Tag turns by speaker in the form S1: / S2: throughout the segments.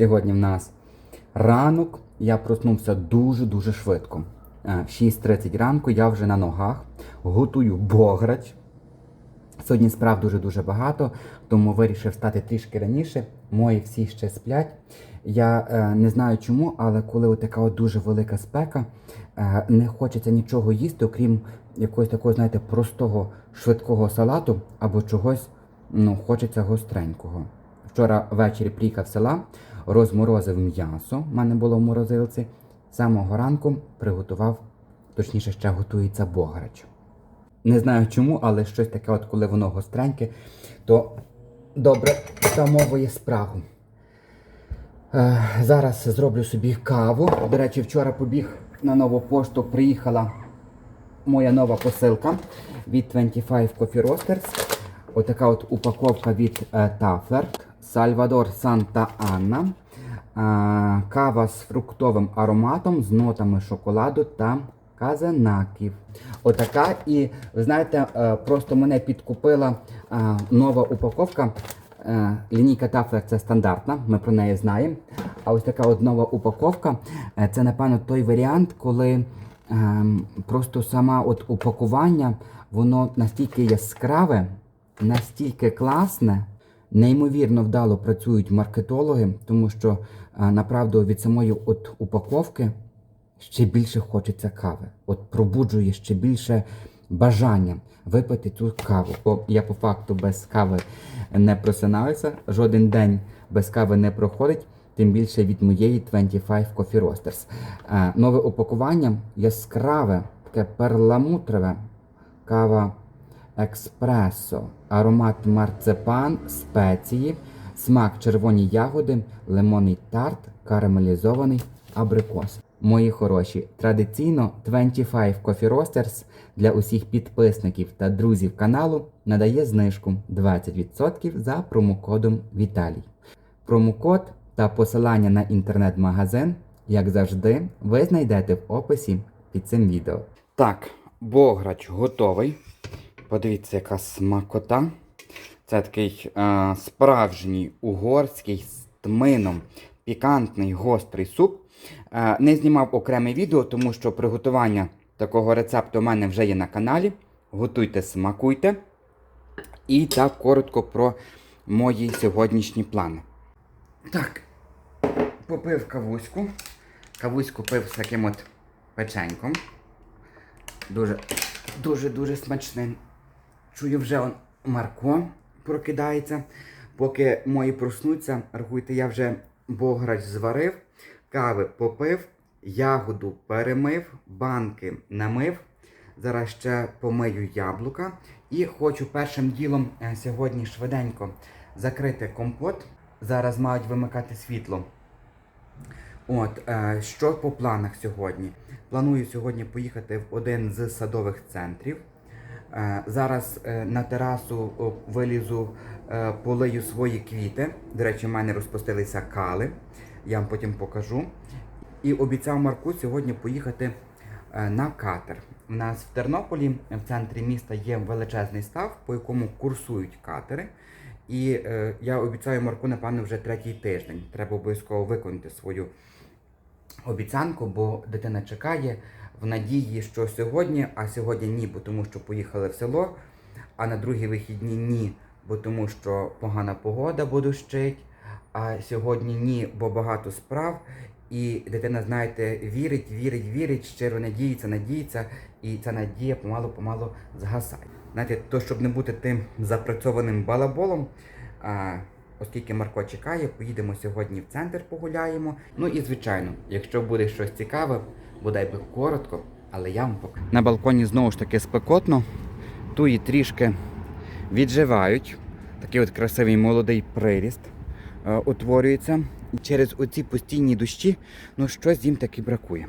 S1: Сьогодні в нас ранок. Я проснувся дуже-дуже швидко. Е, В 6.30 ранку я вже на ногах, готую бограч. Сьогодні справ дуже-дуже багато, тому вирішив стати трішки раніше. Мої всі ще сплять. Я е, не знаю чому, але коли така от дуже велика спека, е, не хочеться нічого їсти, окрім якогось такого, знаєте, простого швидкого салату або чогось, ну, хочеться гостренького. Вчора ввечері приїхав села, розморозив м'ясо, в мене було в морозилці. Самого ранку приготував, точніше, ще готується бограч. Не знаю чому, але щось таке, от коли воно гостреньке, то добре втамовує справу. Е, зараз зроблю собі каву. До речі, вчора побіг на нову пошту, приїхала моя нова посилка від 25 Coffee Roasters. Отака от упаковка від е, Tafler, Santa Anna. Е, кава з фруктовим ароматом, з нотами шоколаду та казанаків. Отака. І ви знаєте, е, просто мене підкупила е, нова упаковка. Е, Лінійка Тафлер це стандартна, ми про неї знаємо. А ось така от нова упаковка це, напевно, той варіант, коли ем, просто сама от упакування, воно настільки яскраве, настільки класне, неймовірно вдало працюють маркетологи, тому що направду від самої от упаковки ще більше хочеться кави. От пробуджує ще більше бажання випити цю каву. Бо я по факту без кави не просинаюся, жоден день без кави не проходить. Тим більше від моєї 25 Coffee Roasters. Нове упакування яскраве, таке перламутрове, кава експресо, аромат марципан, спеції, смак червоні ягоди, лимонний тарт, карамелізований абрикос. Мої хороші, традиційно 25 Coffee Roasters для усіх підписників та друзів каналу надає знижку 20% за промокодом Віталій. Промокод та посилання на інтернет-магазин, як завжди, ви знайдете в описі під цим відео. Так, бограч готовий. Подивіться, яка смакота. Це такий е, справжній угорський з тмином, пікантний гострий суп. Е, не знімав окреме відео, тому що приготування такого рецепту у мене вже є на каналі. Готуйте, смакуйте. І так коротко про мої сьогоднішні плани. Так, попив кавуську. Кавуську пив з таким от печеньком. Дуже, дуже, дуже смачним. Чую, вже он Марко прокидається. Поки мої проснуться, рахуйте, я вже бограч зварив, кави попив, ягоду перемив, банки намив. Зараз ще помию яблука. І хочу першим ділом е, сьогодні швиденько закрити компот. Зараз мають вимикати світло. От, е, що по планах сьогодні? Планую сьогодні поїхати в один з садових центрів. Е, зараз е, на терасу вилізу, е, полию свої квіти. До речі, в мене розпустилися кали. Я вам потім покажу. І обіцяв Марку сьогодні поїхати на катер. У нас в Тернополі, в центрі міста, є величезний став, по якому курсують катери. І е, я обіцяю Марку, напевно, вже третій тиждень. Треба обов'язково виконати свою обіцянку, бо дитина чекає в надії, що сьогодні, а сьогодні ні, бо тому що поїхали в село, а на другі вихідні ні, бо тому що погана погода, бо дощить, а сьогодні ні, бо багато справ. І дитина, знаєте, вірить, вірить, вірить, щиро надіється, надіється, і ця надія помалу-помалу згасає. Знаєте, то щоб не бути тим запрацьованим балаболом, а, оскільки Марко чекає, поїдемо сьогодні в центр, погуляємо. Ну і звичайно, якщо буде щось цікаве, бодай би коротко, але я вам покажу. На балконі знову ж таки спекотно, туї трішки відживають. Такий от красивий молодий приріст е, утворюється. І через оці постійні дощі, ну щось їм таки бракує.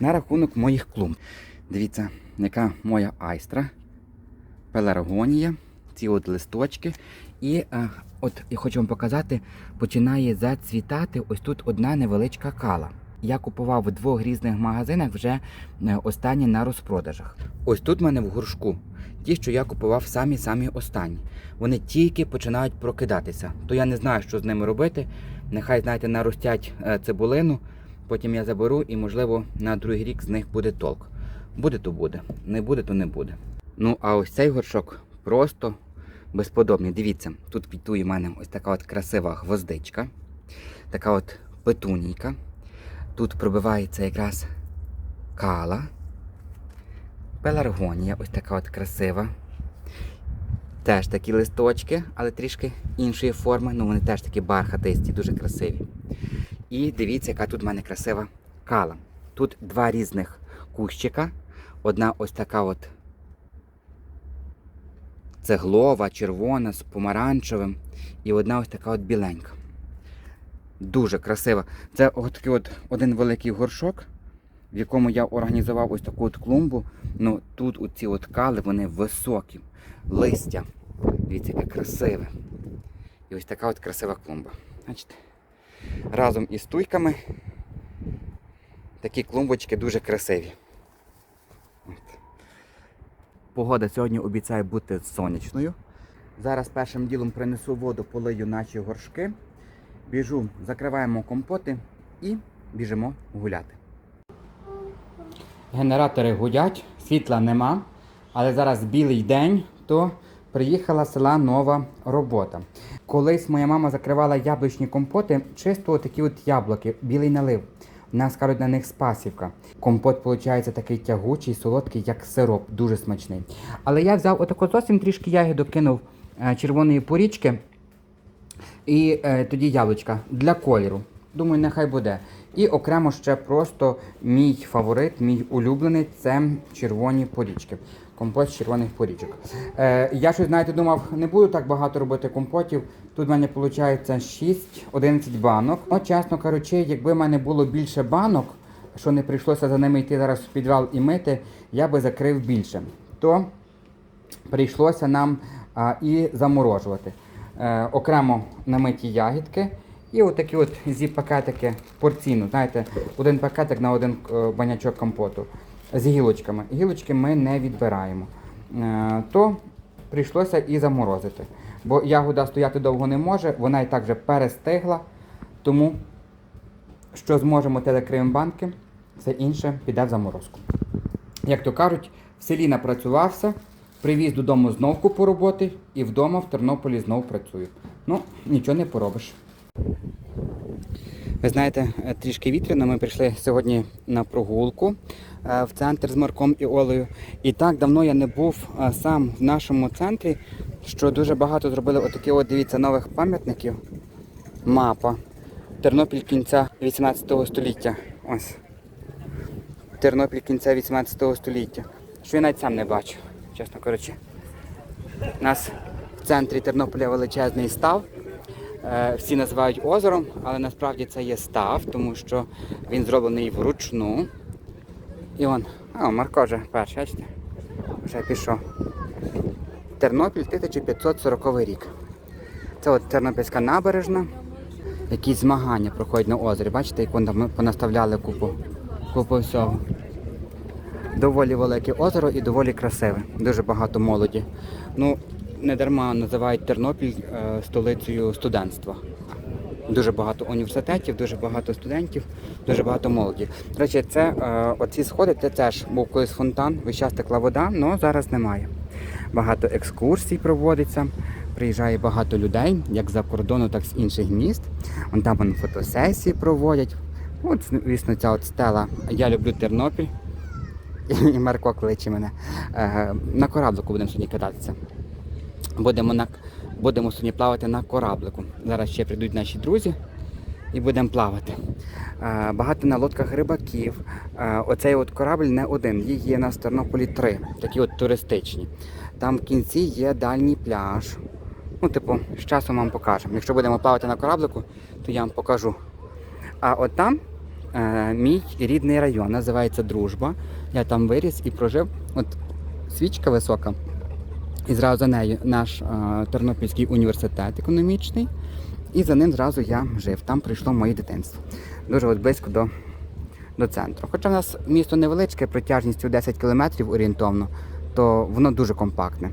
S1: На рахунок моїх клумб. Дивіться, яка моя айстра, пеларгонія, ці от листочки. І е, от я хочу вам показати, починає зацвітати ось тут одна невеличка кала. Я купував в двох різних магазинах вже е, останні на розпродажах. Ось тут в мене в горшку. Ті, що я купував самі-самі останні. Вони тільки починають прокидатися. То я не знаю, що з ними робити. Нехай, знаєте, наростять е, цибулину, потім я заберу і, можливо, на другий рік з них буде толк. Буде, то буде. Не буде, то не буде. Ну, а ось цей горшок просто безподобний. Дивіться, тут квітує в мене ось така от красива гвоздичка, така от петунійка. Тут пробивається якраз кала, пеларгонія, ось така от красива. Теж такі листочки, але трішки іншої форми. Ну вони теж такі бархатисті, дуже красиві. І дивіться, яка тут в мене красива кала. Тут два різних кущика. Одна ось така от цеглова, червона з помаранчевим. І одна ось така от біленька. Дуже красива. Це от от один великий горшок, в якому я організував ось таку от клумбу. Ну тут оці от кали, вони високі, листя. Дивіться, яке красиве. І ось така от красива клумба. Бачите? Разом із туйками такі клумбочки дуже красиві. От. Погода сьогодні обіцяє бути сонячною. Зараз першим ділом принесу воду, полию наші горшки. Біжу, закриваємо компоти і біжимо гуляти. Генератори гудять, світла нема, але зараз білий день, то приїхала села нова робота. Колись моя мама закривала яблучні компоти, чисто такі от яблуки, білий налив. У нас кажуть на них спасівка. Компот виходить такий тягучий, солодкий, як сироп, дуже смачний. Але я взяв отако зовсім трішки ягідок кинув е, червоної порічки. І е, тоді яблучка для кольору. Думаю, нехай буде. І окремо ще просто мій фаворит, мій улюблений це червоні порічки. Компот червоних порічок. Е, я щось, знаєте, думав, не буду так багато робити компотів. Тут в мене виходить 6-11 банок. Ну, чесно кажучи, якби в мене було більше банок, що не прийшлося за ними йти зараз в підвал і мити, я би закрив більше. То прийшлося нам а, і заморожувати. Е, окремо намиті ягідки і отакі от зі-пакетики порційно. Знаєте, один пакетик на один е, банячок компоту з гілочками. Гілочки ми не відбираємо. Е, то прийшлося і заморозити. Бо ягода стояти довго не може, вона і так вже перестигла. Тому що зможемо, те закриємо банки, все інше піде в заморозку. Як то кажуть, в селі напрацювався, привіз додому знов купу роботи і вдома в Тернополі знов працюю. Ну, нічого не поробиш. Ви знаєте, е, трішки вітряно. Ми прийшли сьогодні на прогулку е, в центр з Марком і Олею. І так давно я не був е, сам в нашому центрі, що дуже багато зробили отакі от, дивіться, нових пам'ятників. Мапа. Тернопіль кінця 18 століття. Ось. Тернопіль кінця 18 століття. Що я навіть сам не бачу, чесно кажучи. У нас в центрі Тернополя величезний став. Е, Всі називають озером, але насправді це є став, тому що він зроблений вручну. І он, а, Марко вже перший, бачите? Вже пішов. Тернопіль 1540 рік. Це от Тернопільська набережна. Якісь змагання проходять на озері. Бачите, як вони понаставляли купу, купу всього. Доволі велике озеро і доволі красиве. Дуже багато молоді. Ну, не дарма називають Тернопіль е, столицею студентства. Дуже багато університетів, дуже багато студентів, дуже багато молоді. До речі, це е, оці сходи, це теж був колись фонтан, весь час текла вода, але зараз немає. Багато екскурсій проводиться, приїжджає багато людей, як з-за кордону, так і з інших міст. Вон там вони фотосесії проводять. От, звісно, ця от стела. Я люблю Тернопіль. І Марко кличе мене. Е, на кораблику будемо сьогодні кататися. Будемо, на, будемо сьогодні плавати на кораблику. Зараз ще прийдуть наші друзі і будемо плавати. Е, багато на лодках рибаків. Е, оцей от корабль не один. Їх є на Тернополі три, такі от туристичні. Там в кінці є дальній пляж. Ну, типу, з часом вам покажемо. Якщо будемо плавати на кораблику, то я вам покажу. А от там мій рідний район, називається Дружба. Я там виріс і прожив. От свічка висока. І зразу за нею наш е, Тернопільський університет економічний. І за ним зразу я жив. Там прийшло моє дитинство. Дуже от близько до до центру. Хоча в нас місто невеличке, протяжністю 10 кілометрів орієнтовно, то воно дуже компактне.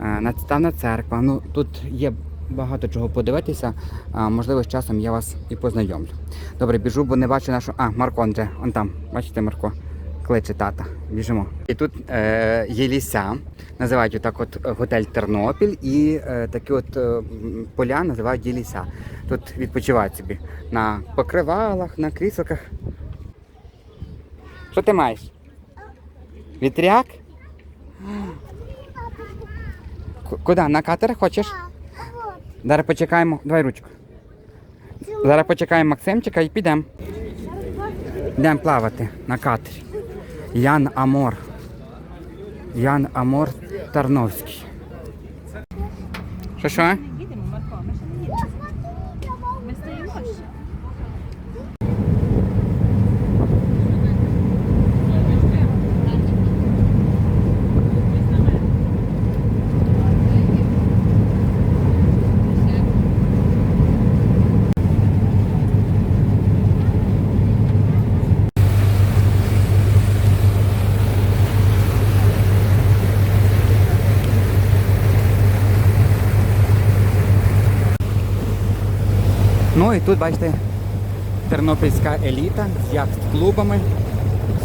S1: Е, Наставна церква. Ну тут є багато чого подивитися. А, можливо, з часом я вас і познайомлю. Добре, біжу, бо не бачу нашу. А, Марко же, он там. Бачите, Марко кличе тата. Біжимо. І тут е, є ліса, називають отак от готель Тернопіль, і е, такі от е, поля називають Єліса. Тут відпочивають собі на покривалах, на крісликах. Що ти маєш? Вітряк? Куди? На катер хочеш? Зараз почекаємо. Давай ручку. Зараз почекаємо Максимчика і підемо. Йдемо плавати на катері. Ян Амор. Ян Амор Тарновський. Що що?
S2: Їдемо, Марко, ми ще не їдемо. Ми стоїмо ще.
S1: Ну і тут бачите тернопільська еліта з яхт-клубами,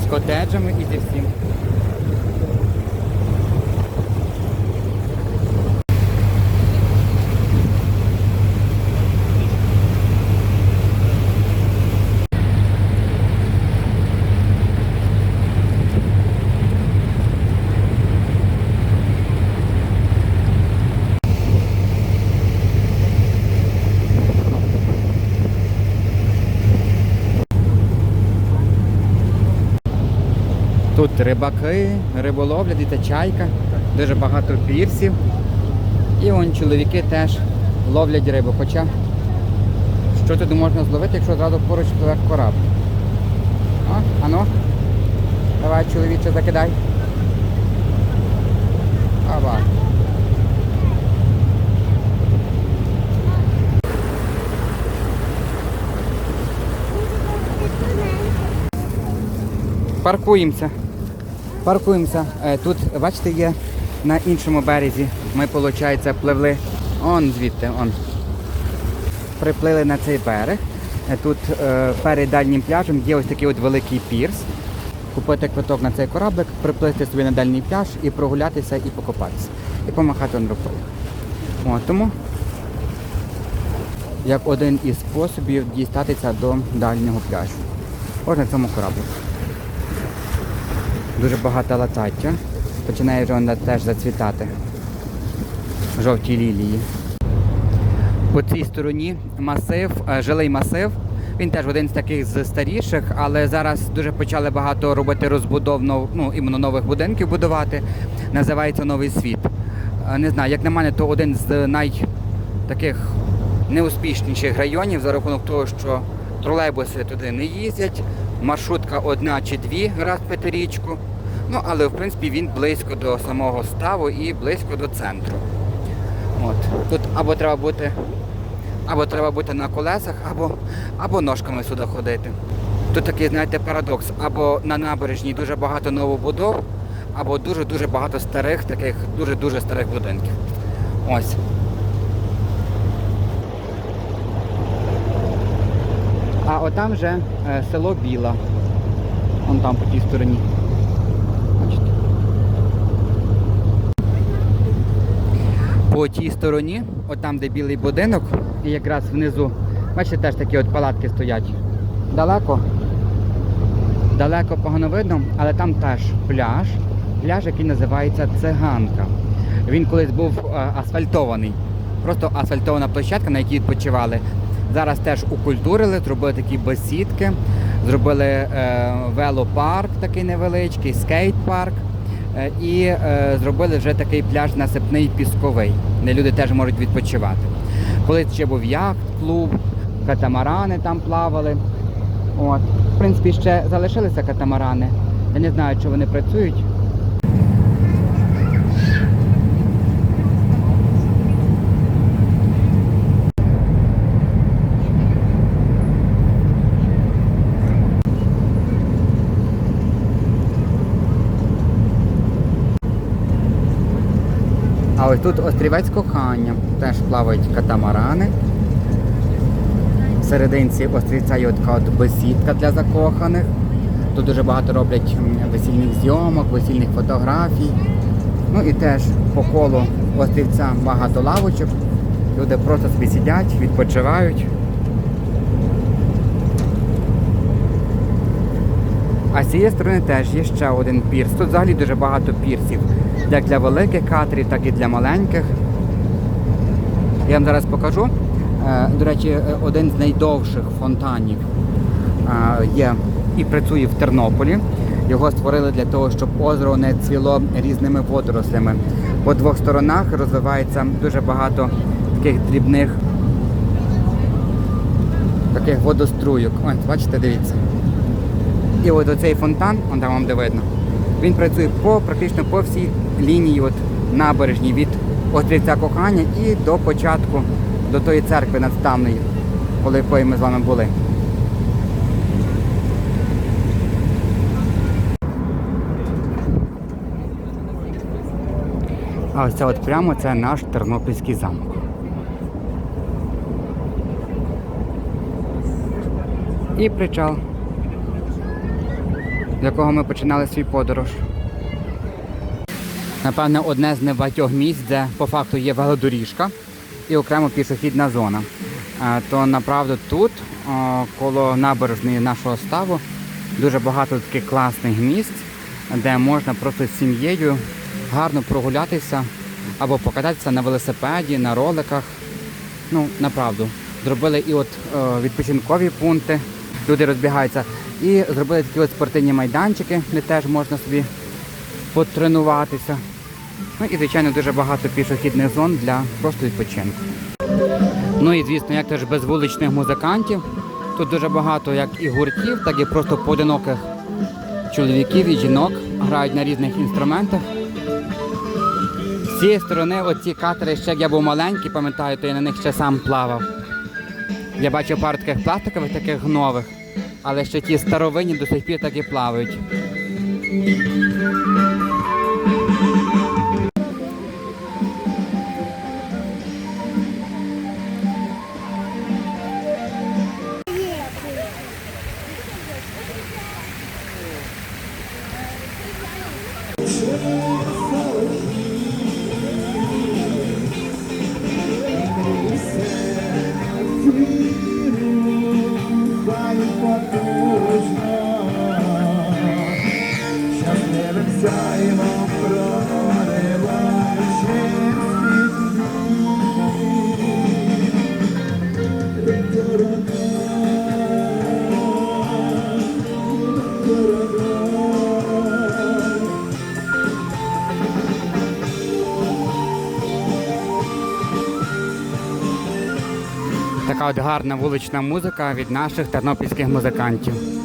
S1: з котеджами і зі всім. Тут рибаки, риболовля, чайка, дуже багато пірсів. І вон чоловіки теж ловлять рибу. Хоча що туди можна зловити, якщо зразу поруч пливе корабль? О, ано. Давай, чоловіче, закидай. Ава. Паркуємося. Паркуємося. Е, Тут, бачите, є на іншому березі. Ми, виходить, пливли. Он звідти, он. Приплили на цей берег. Е, Тут е, перед дальнім пляжем є ось такий от великий пірс. Купити квиток на цей кораблик, приплисти собі на дальній пляж і прогулятися, і покопатися. І помахати он рукою. О, тому як один із способів дістатися до дальнього пляжу. Ось на цьому кораблику. Дуже багато латаття. Починає вже вона теж зацвітати. Жовті лілії. По цій стороні масив, е, жилий масив. Він теж один з таких з старіших, але зараз дуже почали багато робити розбудов ну, іменно нових будинків будувати. Називається Новий світ. Е, Не знаю, як на мене, то один з най таких неуспішніших районів за рахунок того, що тролейбуси туди не їздять, маршрутка одна чи дві раз п'ятирічку. Ну, але в принципі він близько до самого ставу і близько до центру. От. Тут або треба бути, або треба бути на колесах, або, або ножками сюди ходити. Тут такий, знаєте, парадокс. Або на набережній дуже багато новобудов, або дуже-дуже багато старих, таких дуже-дуже старих будинків. Ось. А отам вже е, село Біла. Вон там по тій стороні. Бачите? По тій стороні, отам, де білий будинок, і якраз внизу, бачите, теж такі от палатки стоять. Далеко. Далеко погано видно, але там теж пляж. Пляж, який називається Циганка. Він колись був е, асфальтований. Просто асфальтована площадка, на якій відпочивали. Зараз теж укультурили, зробили такі бесідки, зробили е, велопарк такий невеличкий, скейт-парк. Е, і е, зробили вже такий пляж насипний пісковий, де люди теж можуть відпочивати. Колись ще був яхт-клуб, катамарани там плавали. От. В принципі, ще залишилися катамарани. Я не знаю, чи вони працюють. А ось тут острівець кохання. Теж плавають катамарани. В серединці острівця є така от бесідка для закоханих. Тут дуже багато роблять весільних зйомок, весільних фотографій. Ну і теж по колу острівця багато лавочок. Люди просто собі сидять, відпочивають. А з цієї сторони теж є ще один пірс. Тут взагалі дуже багато пірсів. Як для великих катерів, так і для маленьких. Я вам зараз покажу. Е, До речі, е, один з найдовших фонтанів е, є і працює в Тернополі. Його створили для того, щоб озеро не цвіло різними водорослями. По двох сторонах розвивається дуже багато таких дрібних таких водоструйок. Ось, бачите, дивіться. І от оцей фонтан, он там вам де видно, він працює по практично по всій лінії от, набережній від острівця кохання і до початку, до тої церкви надставної, коли якої ми з вами були. А ось це от прямо це наш Тернопільський замок. І причал з якого ми починали свій подорож. Напевне, одне з небагатьох місць, де по факту є велодоріжка і окремо пішохідна зона. Е, То направду тут, коло набережної нашого ставу, дуже багато таких класних місць, де можна просто з сім'єю гарно прогулятися або покататися на велосипеді, на роликах. Ну, направду. Зробили і от е, відпочинкові пункти, люди розбігаються. І зробили такі от спортивні майданчики, де теж можна собі потренуватися. Ну і, звичайно, дуже багато пішохідних зон для просто відпочинку. Ну і звісно, як теж без вуличних музикантів. Тут дуже багато як і гуртів, так і просто поодиноких чоловіків і жінок грають на різних інструментах. З цієї сторони, оці катери, ще як я був маленький, пам'ятаю, то я на них ще сам плавав. Я бачив пару таких пластикових, таких нових, але ще ті старовинні до сих пір так і плавають. Така от гарна вулична музика від наших тернопільських музикантів.